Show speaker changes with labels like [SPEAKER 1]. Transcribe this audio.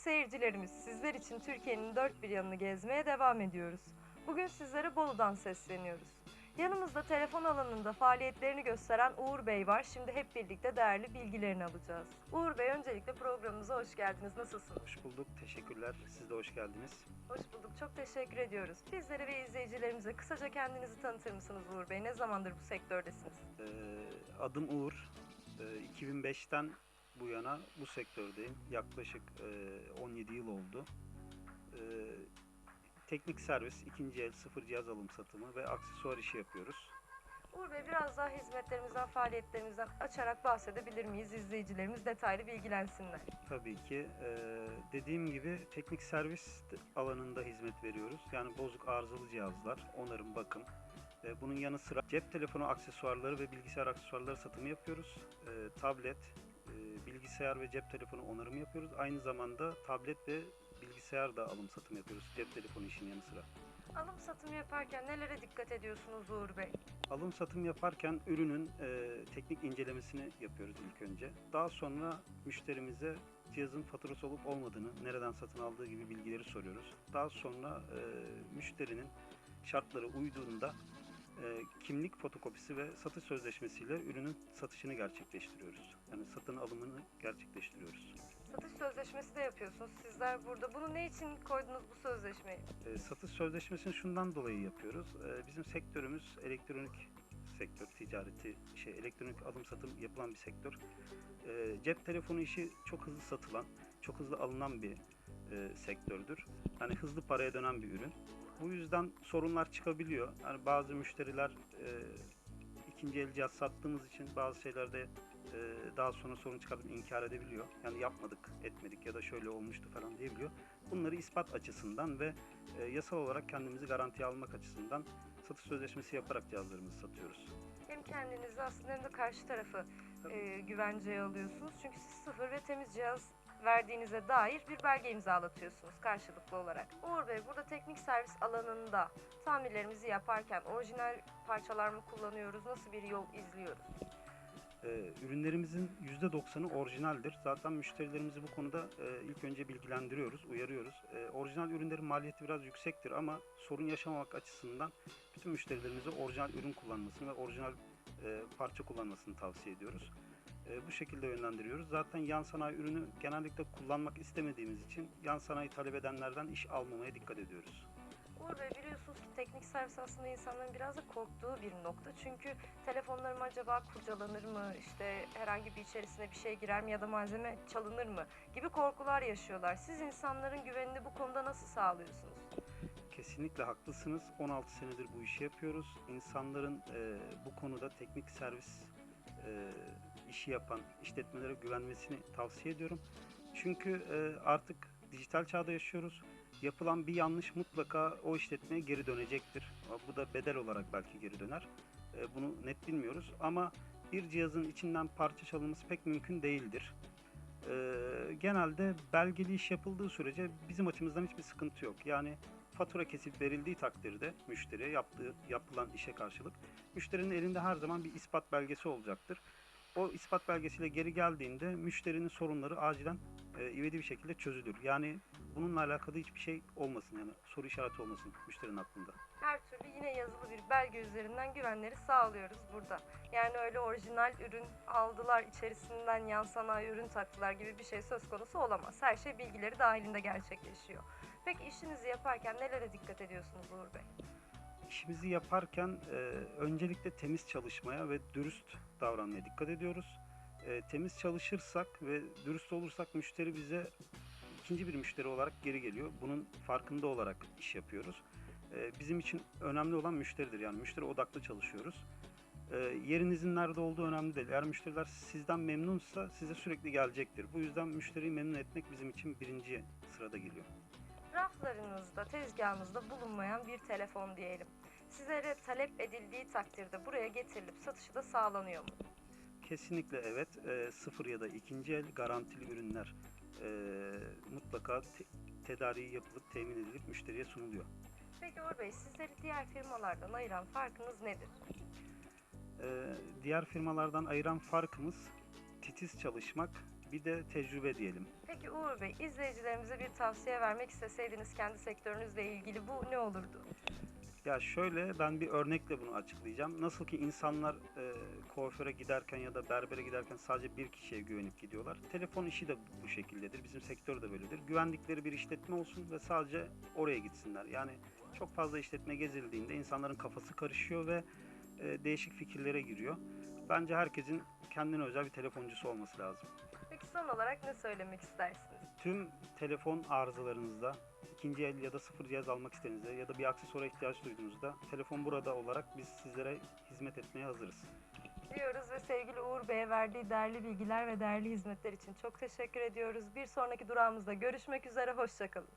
[SPEAKER 1] seyircilerimiz, sizler için Türkiye'nin dört bir yanını gezmeye devam ediyoruz. Bugün sizlere Bolu'dan sesleniyoruz. Yanımızda telefon alanında faaliyetlerini gösteren Uğur Bey var. Şimdi hep birlikte değerli bilgilerini alacağız. Uğur Bey öncelikle programımıza hoş geldiniz. Nasılsınız?
[SPEAKER 2] Hoş bulduk. Teşekkürler. Siz de hoş geldiniz.
[SPEAKER 1] Hoş bulduk. Çok teşekkür ediyoruz. Bizlere ve izleyicilerimize kısaca kendinizi tanıtır mısınız Uğur Bey? Ne zamandır bu sektördesiniz?
[SPEAKER 2] Ee, adım Uğur. Ee, 2005'ten bu yana bu sektördeyim. Yaklaşık e, 17 yıl oldu. Ee, teknik servis, ikinci el, sıfır cihaz alım satımı ve aksesuar işi yapıyoruz.
[SPEAKER 1] Uğur Bey biraz daha hizmetlerimizden, faaliyetlerimizden açarak bahsedebilir miyiz? İzleyicilerimiz detaylı bilgilensinler.
[SPEAKER 2] Tabii ki e, dediğim gibi teknik servis alanında hizmet veriyoruz. Yani bozuk arızalı cihazlar, onarım, bakım. E, bunun yanı sıra cep telefonu aksesuarları ve bilgisayar aksesuarları satımı yapıyoruz. E, tablet, e, bilgisayar ve cep telefonu onarımı yapıyoruz. Aynı zamanda tablet ve bilgisayar da alım satım yapıyoruz cep telefonu işinin yanı sıra.
[SPEAKER 1] Alım satım yaparken nelere dikkat ediyorsunuz Uğur Bey?
[SPEAKER 2] Alım satım yaparken ürünün e, teknik incelemesini yapıyoruz ilk önce. Daha sonra müşterimize cihazın faturası olup olmadığını, nereden satın aldığı gibi bilgileri soruyoruz. Daha sonra e, müşterinin şartları uyduğunda e, kimlik fotokopisi ve satış sözleşmesiyle ürünün satışını gerçekleştiriyoruz. Yani satın alımını gerçekleştiriyoruz.
[SPEAKER 1] Satış sözleşmesi de yapıyorsunuz. Sizler burada. Bunu ne için koydunuz bu sözleşmeyi?
[SPEAKER 2] E, satış sözleşmesini şundan dolayı yapıyoruz. E, bizim sektörümüz elektronik sektör, ticareti, şey elektronik alım satım yapılan bir sektör. E, cep telefonu işi çok hızlı satılan, çok hızlı alınan bir e, sektördür. Yani hızlı paraya dönen bir ürün. Bu yüzden sorunlar çıkabiliyor. Yani bazı müşteriler e, ikinci el cihaz sattığımız için bazı şeylerde e, daha sonra sorun çıkartıp inkar edebiliyor. Yani yapmadık, etmedik ya da şöyle olmuştu falan diyebiliyor. Bunları ispat açısından ve e, yasal olarak kendimizi garantiye almak açısından satış sözleşmesi yaparak cihazlarımızı satıyoruz.
[SPEAKER 1] Hem kendinizi aslında hem de karşı tarafı e, güvenceye alıyorsunuz. Çünkü siz sıfır ve temiz cihaz verdiğinize dair bir belge imzalatıyorsunuz karşılıklı olarak. Uğur Bey burada teknik servis alanında tamirlerimizi yaparken orijinal parçalar mı kullanıyoruz? Nasıl bir yol izliyoruz?
[SPEAKER 2] Ee, ürünlerimizin %90'ı orijinaldir. Zaten müşterilerimizi bu konuda e, ilk önce bilgilendiriyoruz, uyarıyoruz. E, orijinal ürünlerin maliyeti biraz yüksektir ama sorun yaşamamak açısından bütün müşterilerimize orijinal ürün kullanmasını ve orijinal e, parça kullanmasını tavsiye ediyoruz. Bu şekilde yönlendiriyoruz. Zaten yan sanayi ürünü genellikle kullanmak istemediğimiz için yan sanayi talep edenlerden iş almamaya dikkat ediyoruz.
[SPEAKER 1] Uğur Bey biliyorsunuz ki teknik servis aslında insanların biraz da korktuğu bir nokta. Çünkü telefonlarım acaba kurcalanır mı, işte herhangi bir içerisine bir şey girer mi ya da malzeme çalınır mı gibi korkular yaşıyorlar. Siz insanların güvenini bu konuda nasıl sağlıyorsunuz?
[SPEAKER 2] Kesinlikle haklısınız. 16 senedir bu işi yapıyoruz. İnsanların e, bu konuda teknik servis e, işi yapan işletmelere güvenmesini tavsiye ediyorum. Çünkü e, artık dijital çağda yaşıyoruz. Yapılan bir yanlış mutlaka o işletmeye geri dönecektir. Bu da bedel olarak belki geri döner. E, bunu net bilmiyoruz ama bir cihazın içinden parça çalınması pek mümkün değildir. E, genelde belgeli iş yapıldığı sürece bizim açımızdan hiçbir sıkıntı yok. Yani fatura kesip verildiği takdirde müşteriye yaptığı yapılan işe karşılık müşterinin elinde her zaman bir ispat belgesi olacaktır. O ispat belgesiyle geri geldiğinde müşterinin sorunları acilen e, ivedi bir şekilde çözülür. Yani bununla alakalı hiçbir şey olmasın yani soru işareti olmasın müşterinin aklında.
[SPEAKER 1] Her türlü yine yazılı bir belge üzerinden güvenleri sağlıyoruz burada. Yani öyle orijinal ürün aldılar, içerisinden yan sanayi ürün taktılar gibi bir şey söz konusu olamaz. Her şey bilgileri dahilinde gerçekleşiyor. Peki işinizi yaparken nelere dikkat ediyorsunuz Uğur Bey?
[SPEAKER 2] İşimizi yaparken e, öncelikle temiz çalışmaya ve dürüst davranmaya dikkat ediyoruz. E, temiz çalışırsak ve dürüst olursak müşteri bize ikinci bir müşteri olarak geri geliyor. Bunun farkında olarak iş yapıyoruz. E, bizim için önemli olan müşteridir. Yani müşteri odaklı çalışıyoruz. E, yerinizin nerede olduğu önemli değil. Eğer müşteriler sizden memnunsa size sürekli gelecektir. Bu yüzden müşteriyi memnun etmek bizim için birinci sırada geliyor.
[SPEAKER 1] Raflarınızda, tezgahınızda bulunmayan bir telefon diyelim. Sizlere talep edildiği takdirde buraya getirilip satışı da sağlanıyor mu?
[SPEAKER 2] Kesinlikle evet. E, sıfır ya da ikinci el garantili ürünler e, mutlaka te- tedariği yapılıp temin edilip müşteriye sunuluyor.
[SPEAKER 1] Peki Uğur Bey, sizleri diğer firmalardan ayıran farkınız nedir?
[SPEAKER 2] E, diğer firmalardan ayıran farkımız titiz çalışmak bir de tecrübe diyelim.
[SPEAKER 1] Peki Uğur Bey, izleyicilerimize bir tavsiye vermek isteseydiniz kendi sektörünüzle ilgili bu ne olurdu?
[SPEAKER 2] Ya şöyle ben bir örnekle bunu açıklayacağım. Nasıl ki insanlar e, kuaföre giderken ya da berbere giderken sadece bir kişiye güvenip gidiyorlar. Telefon işi de bu şekildedir. Bizim sektör de böyledir. Güvendikleri bir işletme olsun ve sadece oraya gitsinler. Yani çok fazla işletme gezildiğinde insanların kafası karışıyor ve e, değişik fikirlere giriyor. Bence herkesin kendine özel bir telefoncusu olması lazım.
[SPEAKER 1] Son olarak ne söylemek istersiniz?
[SPEAKER 2] Tüm telefon arızalarınızda, ikinci el ya da sıfır cihaz almak istediğinizde ya da bir aksesuara ihtiyaç duyduğunuzda telefon burada olarak biz sizlere hizmet etmeye hazırız.
[SPEAKER 1] Diyoruz ve sevgili Uğur Bey'e verdiği değerli bilgiler ve değerli hizmetler için çok teşekkür ediyoruz. Bir sonraki durağımızda görüşmek üzere, hoşçakalın.